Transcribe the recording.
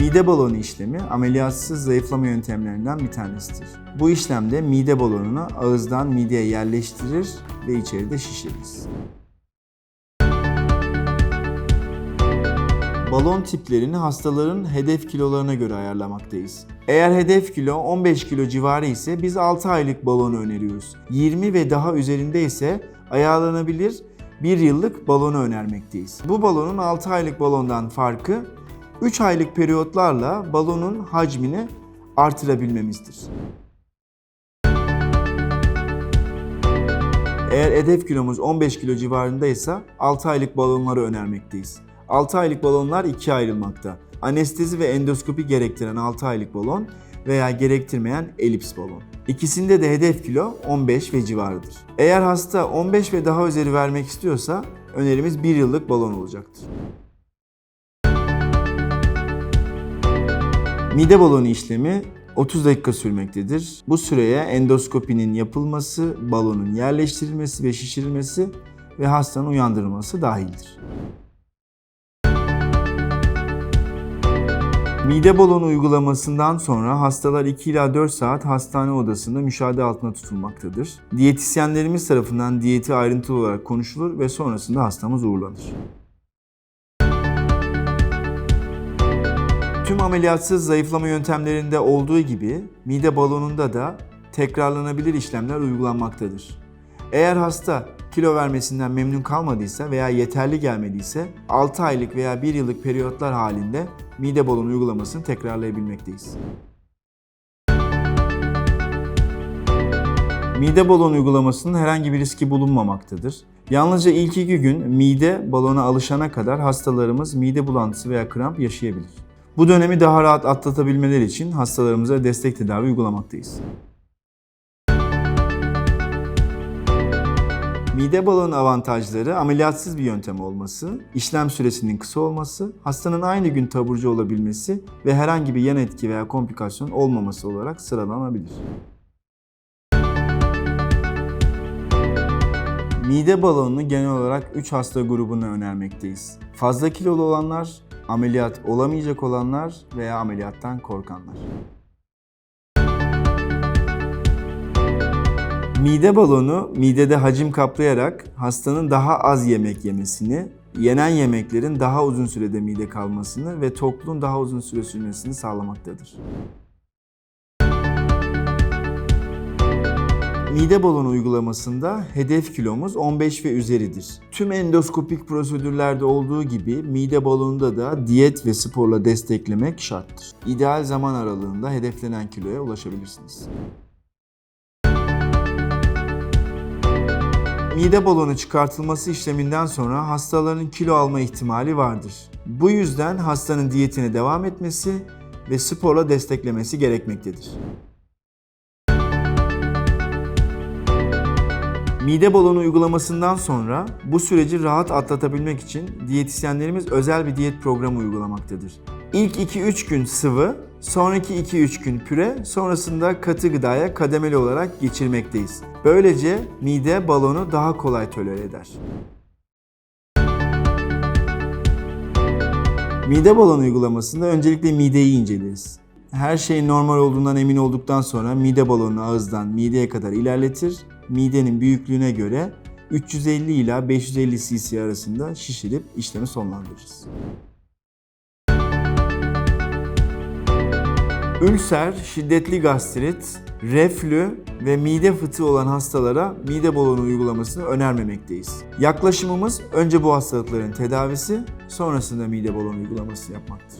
Mide balonu işlemi ameliyatsız zayıflama yöntemlerinden bir tanesidir. Bu işlemde mide balonunu ağızdan mideye yerleştirir ve içeride şişiririz. Balon tiplerini hastaların hedef kilolarına göre ayarlamaktayız. Eğer hedef kilo 15 kilo civarı ise biz 6 aylık balonu öneriyoruz. 20 ve daha üzerinde ise ayarlanabilir 1 yıllık balonu önermekteyiz. Bu balonun 6 aylık balondan farkı 3 aylık periyotlarla balonun hacmini artırabilmemizdir. Eğer hedef kilomuz 15 kilo civarındaysa 6 aylık balonları önermekteyiz. 6 aylık balonlar ikiye ayrılmakta. Anestezi ve endoskopi gerektiren 6 aylık balon veya gerektirmeyen elips balon. İkisinde de hedef kilo 15 ve civarıdır. Eğer hasta 15 ve daha üzeri vermek istiyorsa önerimiz 1 yıllık balon olacaktır. Mide balonu işlemi 30 dakika sürmektedir. Bu süreye endoskopinin yapılması, balonun yerleştirilmesi ve şişirilmesi ve hastanın uyandırılması dahildir. Mide balonu uygulamasından sonra hastalar 2 ila 4 saat hastane odasında müşahede altında tutulmaktadır. Diyetisyenlerimiz tarafından diyeti ayrıntılı olarak konuşulur ve sonrasında hastamız uğurlanır. Tüm ameliyatsız zayıflama yöntemlerinde olduğu gibi mide balonunda da tekrarlanabilir işlemler uygulanmaktadır. Eğer hasta kilo vermesinden memnun kalmadıysa veya yeterli gelmediyse 6 aylık veya 1 yıllık periyotlar halinde mide balonu uygulamasını tekrarlayabilmekteyiz. Mide balonu uygulamasının herhangi bir riski bulunmamaktadır. Yalnızca ilk iki gün mide balona alışana kadar hastalarımız mide bulantısı veya kramp yaşayabilir. Bu dönemi daha rahat atlatabilmeleri için hastalarımıza destek tedavi uygulamaktayız. Mide balonu avantajları ameliyatsız bir yöntem olması, işlem süresinin kısa olması, hastanın aynı gün taburcu olabilmesi ve herhangi bir yan etki veya komplikasyon olmaması olarak sıralanabilir. Mide balonunu genel olarak 3 hasta grubuna önermekteyiz. Fazla kilolu olanlar, ameliyat olamayacak olanlar veya ameliyattan korkanlar. Mide balonu midede hacim kaplayarak hastanın daha az yemek yemesini, yenen yemeklerin daha uzun sürede mide kalmasını ve tokluğun daha uzun süre sürmesini sağlamaktadır. Mide balonu uygulamasında hedef kilomuz 15 ve üzeridir. Tüm endoskopik prosedürlerde olduğu gibi mide balonunda da diyet ve sporla desteklemek şarttır. İdeal zaman aralığında hedeflenen kiloya ulaşabilirsiniz. Mide balonu çıkartılması işleminden sonra hastaların kilo alma ihtimali vardır. Bu yüzden hastanın diyetine devam etmesi ve sporla desteklemesi gerekmektedir. Mide balonu uygulamasından sonra bu süreci rahat atlatabilmek için diyetisyenlerimiz özel bir diyet programı uygulamaktadır. İlk 2-3 gün sıvı, sonraki 2-3 gün püre, sonrasında katı gıdaya kademeli olarak geçirmekteyiz. Böylece mide balonu daha kolay tolere eder. Mide balonu uygulamasında öncelikle mideyi inceleriz. Her şey normal olduğundan emin olduktan sonra mide balonunu ağızdan mideye kadar ilerletir. Midenin büyüklüğüne göre 350 ila 550 cc arasında şişirip işlemi sonlandırırız. Ülser, şiddetli gastrit, reflü ve mide fıtığı olan hastalara mide balonu uygulamasını önermemekteyiz. Yaklaşımımız önce bu hastalıkların tedavisi, sonrasında mide balonu uygulaması yapmaktır.